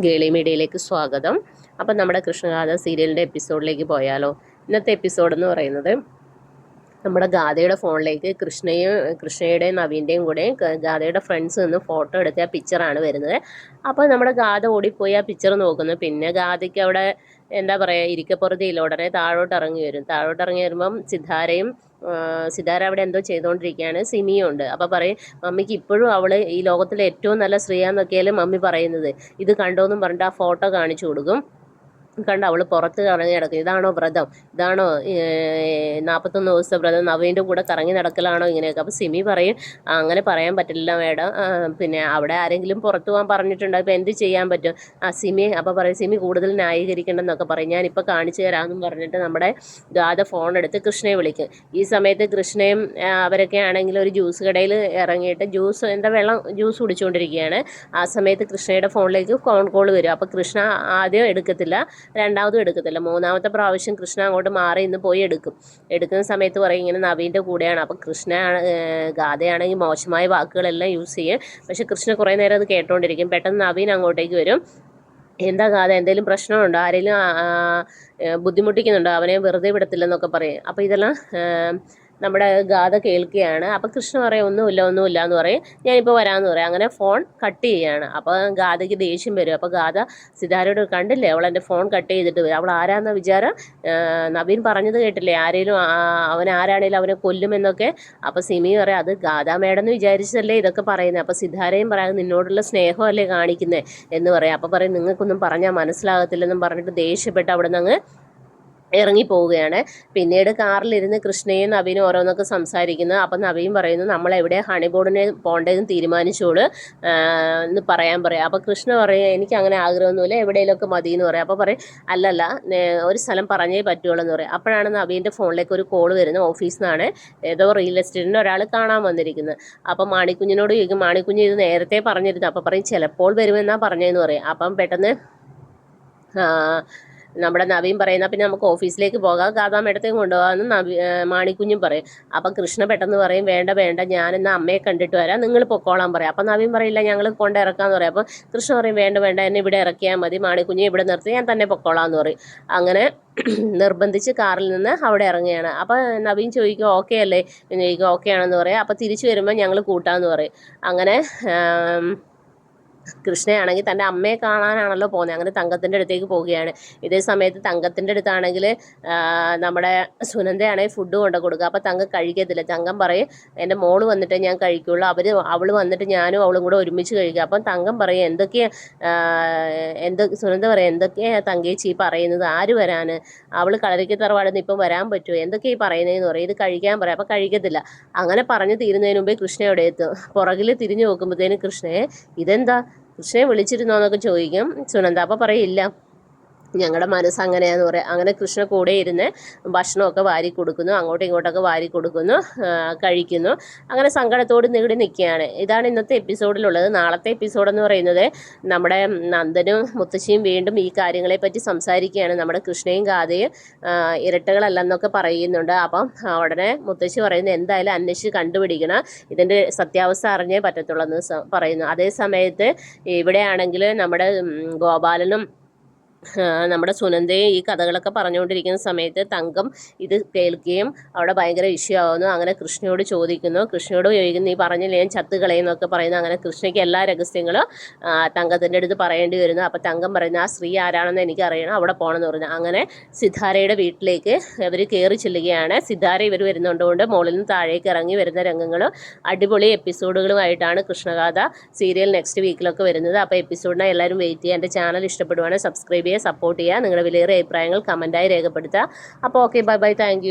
ഗേളി മീഡിയയിലേക്ക് സ്വാഗതം. അപ്പം നമ്മുടെ കൃഷ്ണഗാഥ സീരിയലിന്റെ എപ്പിസോഡിലേക്ക് പോയാലോ. ഇന്നത്തെ എപ്പിസോഡ് എന്ന് പറയുന്നത് നമ്മുടെ ഗാഥയുടെ ഫോണിലേക്ക് കൃഷ്ണയും കൃഷ്ണയുടെയും നവീന്റെയും കൂടെ ഗാഥയുടെ ഫ്രണ്ട്സ് നിന്ന് ഫോട്ടോ എടുത്ത പിക്ചറാണ് വരുന്നത്. അപ്പോൾ നമ്മുടെ ഗാഥ ഓടിപ്പോയി ആ പിക്ചർ നോക്കുന്നു. പിന്നെ ഗാഥയ്ക്ക് അവിടെ എന്താ പറയുക ഇരിക്കപ്പുറത്തില്ല ഉടനെ താഴോട്ട് ഇറങ്ങി വരും. താഴോട്ട് ഇറങ്ങി വരുമ്പം സിദ്ധാരയും സിതാര അവിടെ എന്തോ ചെയ്തുകൊണ്ടിരിക്കുകയാണ്. സിമിയും ഉണ്ട്. അപ്പോൾ പറയും മമ്മിക്ക് ഇപ്പോഴും അവൾ ഈ ലോകത്തിലെ ഏറ്റവും നല്ല സ്ത്രീയാന്നൊക്കെയാലും മമ്മി പറയുന്നത്. ഇത് കണ്ടോന്നും പറഞ്ഞിട്ട് ആ ഫോട്ടോ കാണിച്ചു കൊടുക്കും. കണ്ട അവൾ പുറത്ത് കറങ്ങി നടക്കും. ഇതാണോ വ്രതം? ഇതാണോ നാൽപ്പത്തൊന്ന് ദിവസത്തെ വ്രതം? നവീന്റെ കൂടെ കറങ്ങി നടക്കലാണോ ഇങ്ങനെയൊക്കെ? അപ്പോൾ സിമി പറയും "ആ, അങ്ങനെ പറയാൻ പറ്റില്ല മേഡം. പിന്നെ അവിടെ ആരെങ്കിലും പുറത്തു പോകാൻ പറഞ്ഞിട്ടുണ്ട്? അപ്പോൾ എന്ത് ചെയ്യാൻ പറ്റും? ആ സിമി അപ്പോൾ പറയും സിമി കൂടുതൽ ന്യായീകരിക്കണമെന്നൊക്കെ പറയും. ഞാനിപ്പോൾ കാണിച്ചു തരാമെന്നും പറഞ്ഞിട്ട് നമ്മുടെ ഗാഥ ഫോൺ എടുത്ത് കൃഷ്ണയെ വിളിക്കും. ഈ സമയത്ത് കൃഷ്ണയും അവരൊക്കെ ആണെങ്കിൽ ഒരു ജ്യൂസ് കടയിൽ ഇറങ്ങിയിട്ട് ജ്യൂസ് എന്താ വെള്ളം ജ്യൂസ് കുടിച്ചുകൊണ്ടിരിക്കുകയാണ്. ആ സമയത്ത് കൃഷ്ണയുടെ ഫോണിലേക്ക് ഫോൺ കോൾ വരും. അപ്പോൾ കൃഷ്ണ ആദ്യം എടുക്കത്തില്ല. രണ്ടാമതും എടുക്കത്തില്ല. മൂന്നാമത്തെ പ്രാവശ്യം കൃഷ്ണ അങ്ങോട്ട് മാറി ഇന്ന് പോയി എടുക്കും. എടുക്കുന്ന സമയത്ത് പറയും ഇങ്ങനെ നവീന്റെ കൂടെയാണ്. അപ്പം കൃഷ്ണ ഗാഥയാണെങ്കിൽ മോശമായ വാക്കുകളെല്ലാം യൂസ് ചെയ്യും. പക്ഷെ കൃഷ്ണ കുറേ നേരം അത് കേട്ടോണ്ടിരിക്കും. പെട്ടെന്ന് നവീൻ അങ്ങോട്ടേക്ക് വരും. എന്താ ഗാഥ എന്തെങ്കിലും പ്രശ്നമുണ്ടോ? ആരെങ്കിലും ബുദ്ധിമുട്ടിക്കുന്നുണ്ടോ? അവനെ വെറുതെ വിടത്തില്ലെന്നൊക്കെ പറയും. അപ്പോൾ ഇതെല്ലാം നമ്മുടെ ഗാഥ കേൾക്കുകയാണ്. അപ്പോൾ കൃഷ്ണ പറയും ഒന്നുമില്ല ഒന്നുമില്ല എന്ന് പറയും. ഞാനിപ്പോൾ വരാമെന്ന് പറയും. അങ്ങനെ ഫോൺ കട്ട് ചെയ്യുകയാണ് അപ്പോൾ ഗാഥയ്ക്ക് ദേഷ്യം വരും. അപ്പോൾ ഗാഥ സിതാരയോട് കണ്ടില്ലേ? അവൾ എന്റെ ഫോൺ കട്ട് ചെയ്തിട്ട് വരും അവൾ ആരാന്ന വിചാരം നവീൻ പറഞ്ഞത് കേട്ടില്ലേ? ആരേലും അവൻ ആരാണേലും അവനെ കൊല്ലുമെന്നൊക്കെ. അപ്പോൾ സിമി പറയാം അത് ഗാഥ മേഡം എന്ന് വിചാരിച്ചല്ലേ ഇതൊക്കെ പറയുന്നത് അപ്പോൾ സിതാരയും പറയാം നിന്നോടുള്ള സ്നേഹമല്ലേ കാണിക്കുന്നത് എന്ന് പറയാം. അപ്പോൾ പറയും നിങ്ങൾക്കൊന്നും പറഞ്ഞാൽ മനസ്സിലാകത്തില്ലെന്നും പറഞ്ഞിട്ട് ദേഷ്യപ്പെട്ട് അവിടെ നിന്ന് അങ്ങ് ഇറങ്ങി പോവുകയാണ് പിന്നീട് കാറിലിരുന്ന് കൃഷ്ണയും നവീനും ഓരോന്നൊക്കെ സംസാരിക്കുന്നു. അപ്പം നവീൻ പറയുന്നു നമ്മൾ എവിടെ ഹണിബോർഡിന് പോകേണ്ടതെന്ന് തീരുമാനിച്ചോട് എന്ന് പറയാൻ പറയാം. അപ്പോൾ കൃഷ്ണ പറയുക എനിക്ക് അങ്ങനെ ആഗ്രഹമൊന്നുമില്ല. എവിടെയെങ്കിലുമൊക്കെ മതി എന്ന് പറയാം. അപ്പോൾ പറയും അല്ലല്ല ഒരു സ്ഥലം പറഞ്ഞേ പറ്റുള്ളൂ എന്ന് പറയും. അപ്പോഴാണ് നവീന്റെ ഫോണിലേക്ക് ഒരു കോൾ വരുന്നത് ഓഫീസിൽ നിന്നാണ്. ഏതോ റിയൽ എസ്റ്റേറ്റിന്റെ ഒരാൾ കാണാൻ വന്നിരിക്കുന്നത് അപ്പം മാണിക്കുഞ്ഞിനോട് ചോദിക്കും മാണിക്കുഞ്ഞ് ഇത് നേരത്തെ പറഞ്ഞിരുന്നു. അപ്പോൾ പറയും ചിലപ്പോൾ വരുമെന്നാണ് പറഞ്ഞതെന്ന് പറയും. അപ്പം പെട്ടെന്ന് നമ്മുടെ നവീൻ പറയുന്ന പിന്നെ നമുക്ക് ഓഫീസിലേക്ക് പോകാം കാതാ മേടത്തേക്ക് കൊണ്ടുപോകാമെന്ന് നവി മാണിക്കുഞ്ഞും പറയും. അപ്പം കൃഷ്ണ പെട്ടെന്ന് പറയും വേണ്ട വേണ്ട ഞാനെന്നാ അമ്മയെ കണ്ടിട്ട് വരാം നിങ്ങൾ പൊക്കോളാൻ പറയും. അപ്പം നവീൻ പറയില്ല ഞങ്ങൾ കൊണ്ട് ഇറക്കാമെന്ന് പറയും. അപ്പം കൃഷ്ണ പറയും വേണ്ട വേണ്ട എന്നെ ഇവിടെ ഇറക്കിയാൽ മതി മാണിക്കുഞ്ഞെ ഇവിടെ നിർത്തി ഞാൻ തന്നെ പൊക്കോളാം എന്ന് പറയും. അങ്ങനെ നിർബന്ധിച്ച് കാറിൽ നിന്ന് അവിടെ ഇറങ്ങുകയാണ്. അപ്പം നവീൻ ചോദിക്കും ഓക്കെ അല്ലേ? ചോദിക്കുക ചോദിക്കും ഓക്കെ ആണെന്ന് പറയാം. അപ്പം തിരിച്ചു വരുമ്പോൾ ഞങ്ങൾ കൂട്ടാമെന്ന് പറയും. അങ്ങനെ കൃഷ്ണയാണെങ്കിൽ തന്റെ അമ്മയെ കാണാനാണല്ലോ പോകുന്നത്. അങ്ങനെ തങ്കത്തിന്റെ അടുത്തേക്ക് പോവുകയാണ്. ഇതേ സമയത്ത് തങ്കത്തിന്റെ അടുത്താണെങ്കിൽ നമ്മുടെ സുനന്ദയാണെങ്കിൽ ഫുഡ് കൊണ്ട് കൊടുക്കുക. അപ്പോൾ തങ്കം കഴിക്കത്തില്ല. തങ്കം പറയും എന്റെ മോൾ വന്നിട്ടേ ഞാൻ കഴിക്കുള്ളൂ. അവർ അവൾ വന്നിട്ട് ഞാനും അവളും കൂടെ ഒരുമിച്ച് കഴിക്കുക. അപ്പം തങ്കം പറയും എന്തൊക്കെയാ എന്ത് സുനന്ദ പറയും എന്തൊക്കെയാ തങ്കേച്ചി പറയുന്നത്? ആര് വരാൻ അവൾ കളരിക്ക് തറവാടുന്ന് ഇപ്പം വരാൻ പറ്റുമോ എന്തൊക്കെയാ ഈ പറയുന്നതെന്ന് പറയും. ഇത് കഴിക്കാൻ പറയാം. അപ്പം കഴിക്കത്തില്ല. അങ്ങനെ പറഞ്ഞു തീരുന്നതിന് മുമ്പേ കൃഷ്ണ അവിടെ എത്തും പുറകിൽ തിരിഞ്ഞു നോക്കുമ്പോഴത്തേനും കൃഷ്ണയെ ഇതെന്താ? കൃഷ്ണയെ വിളിച്ചിരുന്നോ എന്നൊക്കെ ചോദിക്കും. സുനന്ദ അപ്പം പറയില്ല. ഞങ്ങളുടെ മനസ്സ് അങ്ങനെയാന്ന് പറയാം. അങ്ങനെ കൃഷ്ണ കൂടെ ഇരുന്ന് ഭക്ഷണമൊക്കെ വാരി കൊടുക്കുന്നു അങ്ങോട്ടും ഇങ്ങോട്ടൊക്കെ വാരി കൊടുക്കുന്നു കഴിക്കുന്നു. അങ്ങനെ സങ്കടത്തോട് നീടി നിൽക്കുകയാണ്. ഇതാണ് ഇന്നത്തെ എപ്പിസോഡിലുള്ളത്. നാളത്തെ എപ്പിസോഡ് എന്ന് പറയുന്നത് നമ്മുടെ നന്ദനും മുത്തശ്ശിയും വീണ്ടും ഈ കാര്യങ്ങളെപ്പറ്റി സംസാരിക്കുകയാണ്. നമ്മുടെ കൃഷ്ണയും ഗാഥയും ഇരട്ടകളല്ലെന്നൊക്കെ പറയുന്നുണ്ട്. അപ്പം ഉടനെ മുത്തശ്ശി പറയുന്നത് എന്തായാലും അന്വേഷിച്ച് കണ്ടുപിടിക്കണം. ഇതിന്റെ സത്യാവസ്ഥ അറിഞ്ഞേ പറ്റത്തുള്ളൂ എന്ന് പറയുന്നു. അതേ സമയത്ത് ഇവിടെയാണെങ്കിൽ നമ്മുടെ ഗോപാലനും നമ്മുടെ സുനന്ദയെ ഈ കഥകളൊക്കെ പറഞ്ഞുകൊണ്ടിരിക്കുന്ന സമയത്ത് തങ്കം ഇത് കേൾക്കുകയും അവിടെ ഭയങ്കര ഇഷ്യൂ ആവുന്നു. അങ്ങനെ കൃഷ്ണയോട് ചോദിക്കുന്നു. കൃഷ്ണയോട് ചോദിക്കുന്നു ഈ പറഞ്ഞില്ലേ ഞാൻ ചത്തുകളയെന്നൊക്കെ പറയുന്നു. അങ്ങനെ കൃഷ്ണയ്ക്ക് എല്ലാ രഹസ്യങ്ങളും തങ്കത്തിന്റെ അടുത്ത് പറയേണ്ടി വരുന്നു. അപ്പോൾ തങ്കം പറയുന്നു ആ സ്ത്രീ ആരാണെന്ന് എനിക്ക് അറിയണം അവിടെ പോകണമെന്ന് പറഞ്ഞു. അങ്ങനെ സിദ്ധാരയുടെ വീട്ടിലേക്ക് ഇവർ കയറി ചെല്ലുകയാണ്. സിദ്ധാര ഇവർ വരുന്നുണ്ടുകൊണ്ട് മുകളിൽ നിന്ന് താഴേക്ക് ഇറങ്ങി വരുന്ന രംഗങ്ങളും. അടിപൊളി എപ്പിസോഡുകളുമായിട്ടാണ് കൃഷ്ണഗാഥ സീരിയൽ നെക്സ്റ്റ് വീക്കിലൊക്കെ വരുന്നത്. അപ്പോൾ എപ്പിസോഡിനെ എല്ലാവരും വെയിറ്റ് ചെയ്യുക. എന്റെ ചാനൽ ഇഷ്ടപ്പെടുവാണെങ്കിൽ സബ്സ്ക്രൈബ് ചെയ്യുക സപ്പോർട്ട് ചെയ്യുക നിങ്ങളുടെ വിലയേറിയ അഭിപ്രായങ്ങൾ കമന്റായി രേഖപ്പെടുത്തുക. അപ്പോൾ ഓക്കെ ബൈ ബൈ താങ്ക്